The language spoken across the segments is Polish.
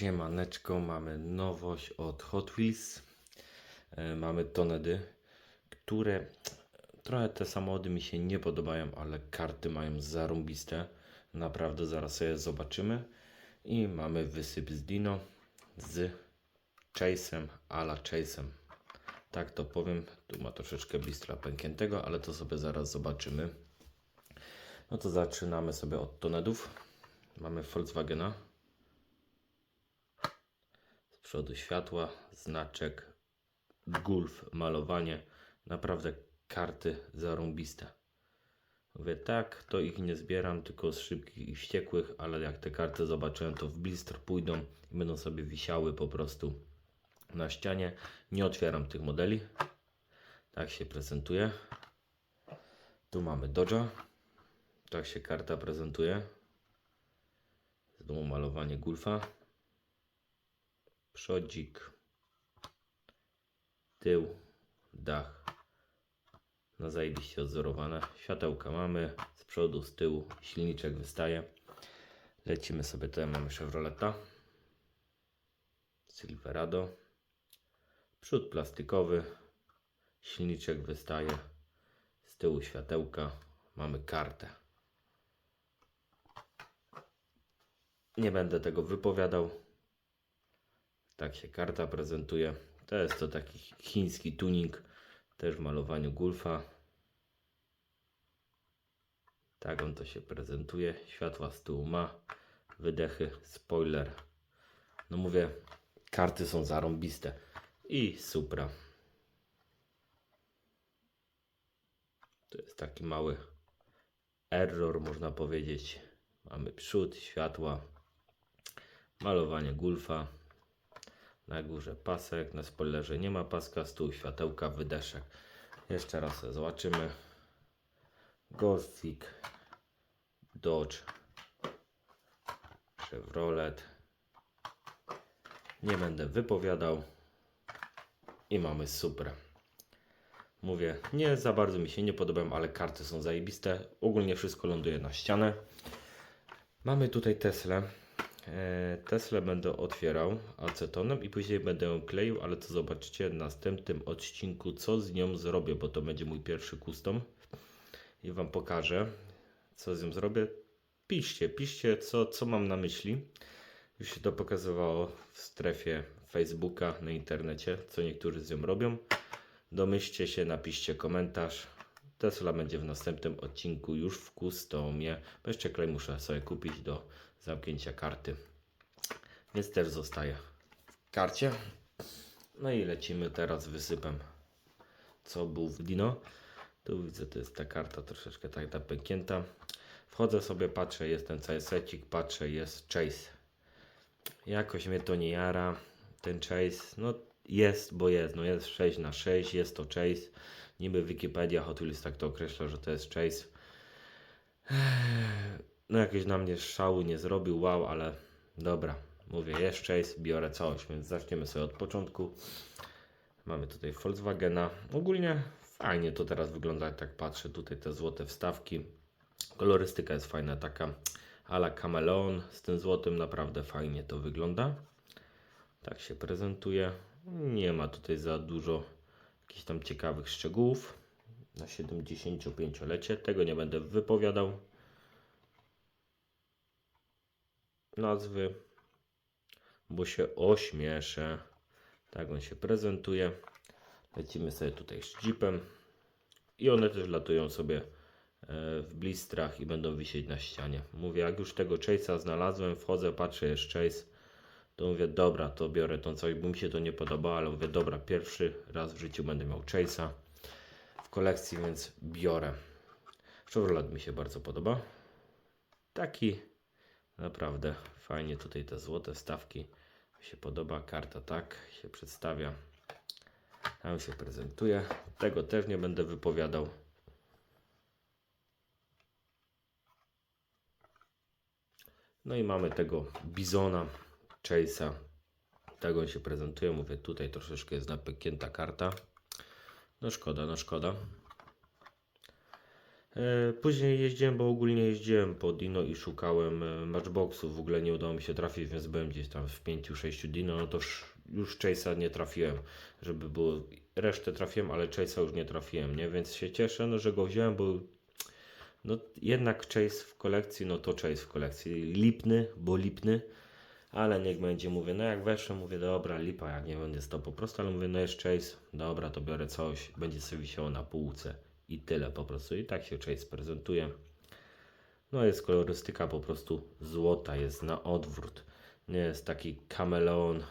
Siemaneczko, mamy nowość od Hot Wheels. E, Mamy Tonedy, które trochę te samochody mi się nie podobają, ale karty mają zarąbiste. Naprawdę zaraz sobie zobaczymy. I mamy wysyp z Dino z Chase'em, ala Chase'em. Tak to powiem. Tu ma troszeczkę blistra pękniętego, ale to sobie zaraz zobaczymy. No to zaczynamy sobie od Tonedów. Mamy Volkswagena. Przodu światła, znaczek, Gulf, malowanie. Naprawdę karty zarąbiste. Mówię tak, to ich nie zbieram, tylko z szybkich i wściekłych, ale jak te karty zobaczyłem, to w blistr pójdą i będą sobie wisiały po prostu na ścianie. Nie otwieram tych modeli. Tak się prezentuje. Tu mamy Dodge'a. Tak się karta prezentuje. Znowu malowanie Gulfa. Przodzik. Tył. Dach. Na zajebiście odzorowane. Światełka mamy. Z przodu, z tyłu. Silniczek wystaje. Lecimy sobie. Tutaj mamy Chevroleta. Silverado. Przód plastikowy. Silniczek wystaje. Z tyłu światełka. Mamy kartę. Nie będę tego wypowiadał. Tak się karta prezentuje. To jest to taki chiński tuning, też w malowaniu Gulfa. Tak on to się prezentuje. Światła z tyłu ma, wydechy, spoiler. No mówię, karty są zarąbiste. I Supra. To jest taki mały error, można powiedzieć. Mamy przód, światła, malowanie Gulfa. Na górze pasek, na spoilerze nie ma paska, stół, światełka, wydeszek. Jeszcze raz zobaczymy. Golfik, Dodge, Chevrolet. Nie będę wypowiadał. I mamy super. Mówię, nie za bardzo mi się nie podobają, ale karty są zajebiste. Ogólnie wszystko ląduje na ścianę. Mamy tutaj Teslę. E, Teslę będę otwierał acetonem i później będę ją kleił, ale to zobaczycie w następnym odcinku, co z nią zrobię, bo to będzie mój pierwszy custom i Wam pokażę, co z nią zrobię. Piszcie, piszcie, co, co mam na myśli. Już się to pokazywało w strefie Facebooka, na internecie, co niektórzy z nią robią. Domyślcie się, napiszcie komentarz. Tesla będzie w następnym odcinku już w customie. Bo jeszcze klej muszę sobie kupić do zamknięcia karty. Więc też zostaje w karcie. No i lecimy teraz wysypem. Co był w Dino. Tu widzę, to jest ta karta troszeczkę tak napęknięta. Wchodzę sobie, patrzę, jest ten cały secik, patrzę, jest Chase. Jakoś mnie to nie jara. Ten Chase, no jest, bo jest. No jest 6 na 6 jest to Chase. Niby Wikipedia Hot Wheels tak to określa, że to jest Chase. No jakieś na mnie szału nie zrobił, wow, ale dobra. Mówię, jest Chase, biorę całość, więc zaczniemy sobie od początku. Mamy tutaj Volkswagena. Ogólnie fajnie to teraz wygląda, tak patrzę. Tutaj te złote wstawki. Kolorystyka jest fajna, taka ala kameleon z tym złotym. Naprawdę fajnie to wygląda. Tak się prezentuje. Nie ma tutaj za dużo jakichś tam ciekawych szczegółów na 75-lecie. Tego nie będę wypowiadał. Nazwy, bo się ośmieszę. Tak on się prezentuje. Lecimy sobie tutaj z Jeepem. I one też latują sobie e, w blistrach i będą wisieć na ścianie. Mówię, jak już tego Chase'a znalazłem, wchodzę, patrzę, jest Chase, to mówię, dobra, to biorę tą całość, bo mi się to nie podobało, ale mówię, dobra, pierwszy raz w życiu będę miał Chase'a w kolekcji, więc biorę. Chevrolet mi się bardzo podoba. Taki naprawdę fajnie tutaj te złote stawki mi się podoba. Karta tak się przedstawia. Tam się prezentuje. Tego też nie będę wypowiadał. No i mamy tego Bizona, Chase'a. Tak on się prezentuje. Mówię, tutaj troszeczkę jest napęknięta karta. No szkoda, no szkoda. E, Później jeździłem, bo ogólnie jeździłem po Dino i szukałem e, matchboxów. W ogóle nie udało mi się trafić, więc byłem gdzieś tam w 5-6 Dino. No to już, Chase'a nie trafiłem, żeby było. Resztę trafiłem, ale Chase'a już nie trafiłem, nie? Więc się cieszę, no, że go wziąłem, bo no jednak Chase w kolekcji, no to Chase w kolekcji. Lipny, bo lipny. Ale niech będzie, mówię, no jak weszłem, mówię, dobra, lipa, jak nie będzie to po prostu, ale mówię, no jest Chase, dobra, to biorę coś, będzie sobie wisiało na półce i tyle po prostu. I tak się Chase prezentuje. No jest kolorystyka po prostu złota, jest na odwrót. Nie jest taki kameleon,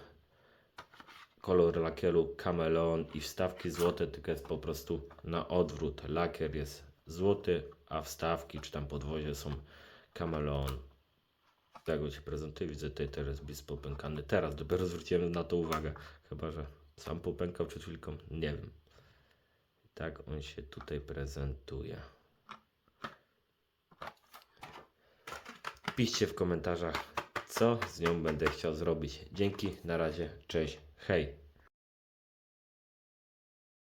kolor lakieru kameleon i wstawki złote, tylko jest po prostu na odwrót. Lakier jest złoty, a wstawki czy tam podwozie są kameleon. Tego się prezentuje. Widzę tutaj teraz bis popękany. Teraz dopiero zwróciłem na to uwagę. Chyba, że sam popękał przed chwilką. Nie wiem. Tak on się tutaj prezentuje. Piszcie w komentarzach, co z nią będę chciał zrobić. Dzięki, na razie, cześć, hej.